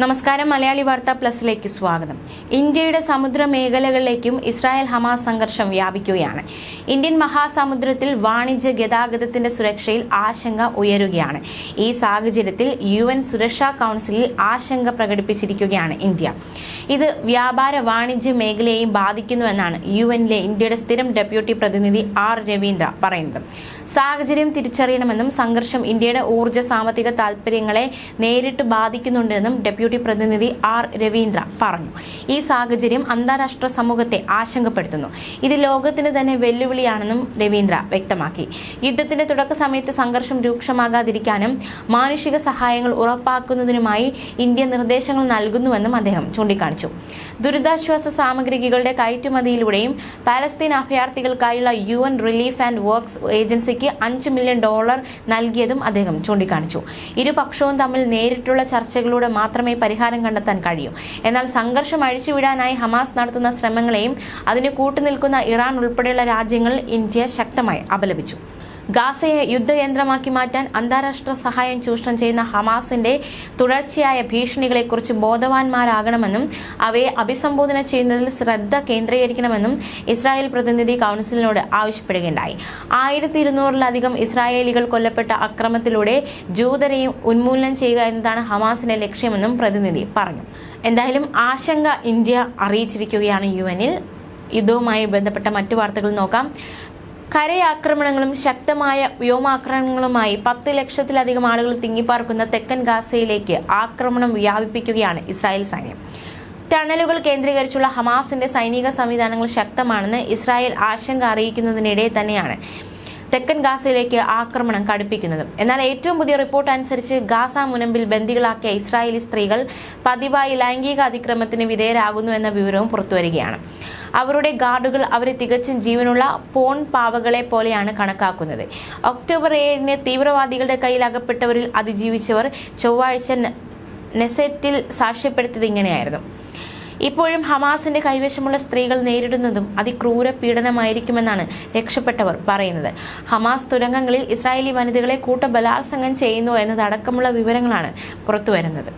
നമസ്കാരം മലയാളി വാർത്ത പ്ലസിലേക്ക് സ്വാഗതം. ഇന്ത്യയുടെ സമുദ്ര മേഖലകളിലേക്കും ഇസ്രായേൽ ഹമാസ് സംഘർഷം വ്യാപിക്കുകയാണ്. ഇന്ത്യൻ മഹാസമുദ്രത്തിൽ വാണിജ്യ ഗതാഗതത്തിന്റെ സുരക്ഷയിൽ ആശങ്ക ഉയരുകയാണ്. ഈ സാഹചര്യത്തിൽ യു എൻ സുരക്ഷാ കൗൺസിലിൽ ആശങ്ക പ്രകടിപ്പിച്ചിരിക്കുകയാണ് ഇന്ത്യ. ഇത് വ്യാപാര വാണിജ്യ മേഖലയെയും ബാധിക്കുന്നുവെന്നാണ് യു എന്നിലെ ഇന്ത്യയുടെ സ്ഥിരം ഡെപ്യൂട്ടി പ്രതിനിധി ആർ രവീന്ദ്ര പറയുന്നത്. സാഹചര്യം തിരിച്ചറിയണമെന്നും സംഘർഷം ഇന്ത്യയുടെ ഊർജ സാമ്പത്തിക താൽപര്യങ്ങളെ നേരിട്ട് ബാധിക്കുന്നുണ്ടെന്നും ഡെപ്യൂട്ടി പ്രതിനിധി ആർ രവീന്ദ്ര പറഞ്ഞു. ഈ സാഹചര്യം അന്താരാഷ്ട്ര സമൂഹത്തെ ആശങ്കപ്പെടുത്തുന്നു. ഇത് ലോകത്തിന് തന്നെ വെല്ലുവിളിയാണെന്നും രവീന്ദ്ര വ്യക്തമാക്കി. യുദ്ധത്തിന്റെ തുടക്ക സമയത്ത് സംഘർഷം രൂക്ഷമാകാതിരിക്കാനും മാനുഷിക സഹായങ്ങൾ ഉറപ്പാക്കുന്നതിനുമായി ഇന്ത്യ നിർദ്ദേശങ്ങൾ നൽകുന്നുവെന്നും അദ്ദേഹം ചൂണ്ടിക്കാണിച്ചു. ദുരിതാശ്വാസ സാമഗ്രികളുടെ കയറ്റുമതിയിലൂടെയും Palestine അഭയാർത്ഥികൾക്കായുള്ള U N relief and works ഏജൻസിക്ക് അഞ്ച് മില്യൺ ഡോളർ നൽകിയതും അദ്ദേഹം ചൂണ്ടിക്കാണിച്ചു. ഇരുപക്ഷവും തമ്മിൽ നേരിട്ടുള്ള ചർച്ചകളിലൂടെ മാത്രമേ പരിഹാരം കണ്ടെത്താൻ കഴിയൂ. എന്നാൽ സംഘർഷം അഴിച്ചുവിടാനായി ഹമാസ് നടത്തുന്ന ശ്രമങ്ങളെയും അതിന് കൂട്ടുനിൽക്കുന്ന ഇറാൻ ഉൾപ്പെടെയുള്ള രാജ്യങ്ങൾ ഇന്ത്യ ശക്തമായി അപലപിച്ചു. ഗാസയെ യുദ്ധയന്ത്രമാക്കി മാറ്റാൻ അന്താരാഷ്ട്ര സഹായം ചൂഷണം ചെയ്യുന്ന ഹമാസിന്റെ തുടർച്ചയായ ഭീഷണികളെക്കുറിച്ച് ബോധവാന്മാരാകണമെന്നും അവയെ അഭിസംബോധന ചെയ്യുന്നതിൽ ശ്രദ്ധ കേന്ദ്രീകരിക്കണമെന്നും ഇസ്രായേൽ പ്രതിനിധി കൗൺസിലിനോട് ആവശ്യപ്പെടുകയുണ്ടായി. ആയിരത്തി ഇരുന്നൂറിലധികം ഇസ്രായേലികൾ കൊല്ലപ്പെട്ട അക്രമത്തിലൂടെ ജൂതരെയും ഉന്മൂലനം ചെയ്യുക എന്നതാണ് ഹമാസിന്റെ ലക്ഷ്യമെന്നും പ്രതിനിധി പറഞ്ഞു. എന്തായാലും ആശങ്ക ഇന്ത്യ അറിയിച്ചിരിക്കുകയാണ് യു എനിൽ യുദ്ധവുമായി ബന്ധപ്പെട്ട മറ്റു വാർത്തകൾ നോക്കാം. കരയാക്രമണങ്ങളും ശക്തമായ വ്യോമാക്രമണങ്ങളുമായി പത്ത് ലക്ഷത്തിലധികം ആളുകൾ തിങ്ങിപ്പാർക്കുന്ന തെക്കൻ ഗാസയിലേക്ക് ആക്രമണം വ്യാപിപ്പിക്കുകയാണ് ഇസ്രായേൽ സൈന്യം. ടണലുകൾ കേന്ദ്രീകരിച്ചുള്ള ഹമാസിന്റെ സൈനിക സംവിധാനങ്ങൾ ശക്തമാണെന്ന് ഇസ്രായേൽ ആശങ്ക അറിയിക്കുന്നതിനിടെ തന്നെയാണ്. തെക്കൻ ഗാസയിലേക്ക് ആക്രമണം കടുപ്പിക്കുന്നത്. എന്നാൽ ഏറ്റവും പുതിയ റിപ്പോർട്ട് അനുസരിച്ച് ഗാസ മുനമ്പിൽ ബന്ദികളാക്കിയ ഇസ്രായേലി സ്ത്രീകൾ പതിവായി ലൈംഗിക അതിക്രമത്തിന് വിധേയരാകുന്നു എന്ന വിവരവും പുറത്തുവരികയാണ്. അവരുടെ ഗാർഡുകൾ അവരെ തികച്ചും ജീവനുള്ള പോൺ പാവകളെ പോലെയാണ് കണക്കാക്കുന്നത്. ഒക്ടോബർ ഏഴിന് തീവ്രവാദികളുടെ കയ്യിൽ അകപ്പെട്ടവരിൽ അതിജീവിച്ചവർ ചൊവ്വാഴ്ച നെസെറ്റിൽ സാക്ഷ്യപ്പെടുത്തിയത് ഇങ്ങനെയായിരുന്നു. ഇപ്പോഴും ഹമാസിന്റെ കൈവശമുള്ള സ്ത്രീകൾ നേരിടുന്നതും അതിക്രൂര പീഡനമായിരിക്കുമെന്നാണ് രക്ഷപ്പെട്ടവർ പറയുന്നത്. ഹമാസ് തുരങ്കങ്ങളിൽ ഇസ്രായേലി വനിതകളെ കൂട്ട ബലാത്സംഗം ചെയ്യുന്നു എന്നതടക്കമുള്ള വിവരങ്ങളാണ് പുറത്തുവരുന്നത്.